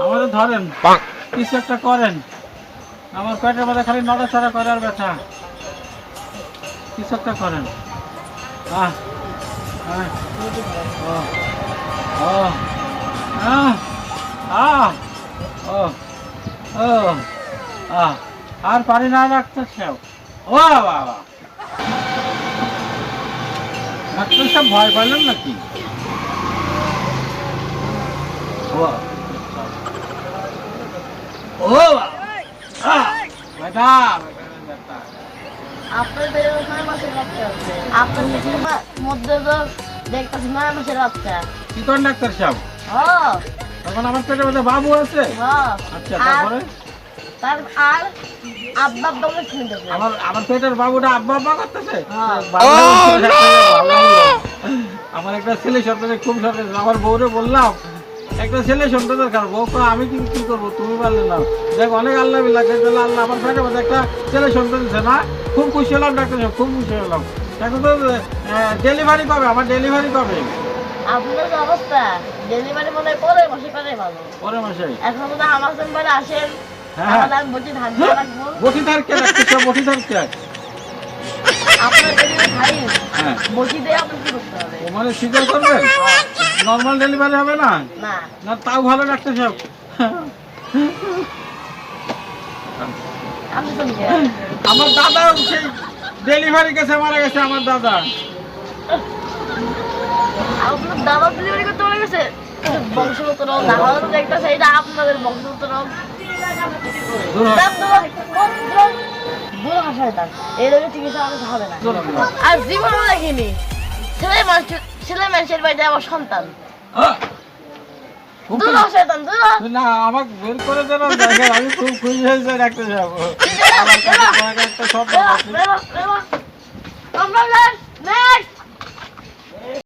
আমাদের ধরেন কিছু একটা করেন আমার পেটের মধ্যে খালি নড়াচড়া করে আর ব্যথা কিছু একটা করেন আহ আহ, আহ, আহ, ও, ও, আহ, আর পারি না ডাক্তার সাহেব ও বাবা ডাক্তার সাহেব ভয় পাইলেন নাকি? ও ও বাবা আহ, বেটা বেটা আপনার পেটে তো নয় মাসের বাচ্চা আছে। আপনার পেটের মা- মধ্যে তো দেখতেছি নয় মাসের বাচ্চা। কি করেন ডাক্তার সাহেব? তখন আমার পেটের মধ্যে বাবু আছে? আচ্ছা তারপরে? তার আর আব্বা আব্বা বলে শুনতেছে আমার আমার পেটের বাবুটা আব্বা আব্বা করতেছে হ্যাঁ। ভালো হলো, ভালো হলো। আমার একটা ছেলে সন্তানের খুব সন্তান আমার বউরে বললাম একটা ছেলে সন্তান দরকার বউ কয়, আমি কি কি করব তুমি পারলে না দেখ অনেক আল্লাহ বিল্লাহ কিন্তু আল্লাহ আমার পেটের মধ্যে একটা ছেলে সন্তান দিচ্ছে না খুব খুশি হলাম ডাক্তার সাহেব খুব খুশি হলাম এখন তো ডেলিভারি কবে আমার ডেলিভারি কবে আপনার অবস্থা ডেলিভারি মনে হয় পরে মাসে করে ভালো পরে মাসে এখন তো আমার চেম্বারে আসেন হ্যাঁ। হ্যাঁ। করতে মানে স্বীকার করবেন নর্মাল ডেলিভারি হবে না? না। তাও ভালো ডাক্তার সাহেব। আমার দাদা সেই ডেলিভারি গেছে মারা গেছে আমার দাদা। আপনার দাদা ডেলিভারি করতে পারে গেছে? বংশগত রোগ না তো দেখতেছে এটা আপনাদের বংশগত হ। আর জীবনও দেখিনি। ছেলে মানুষের ছেলে মানুষের বাড়িতে আমার সন্তান। দূর হ শয়তান, দূর। হ। খুশি- না আমাকে বের করে দেন আমি খুব খুশি হয়েছে ডাক্তার সাহেব।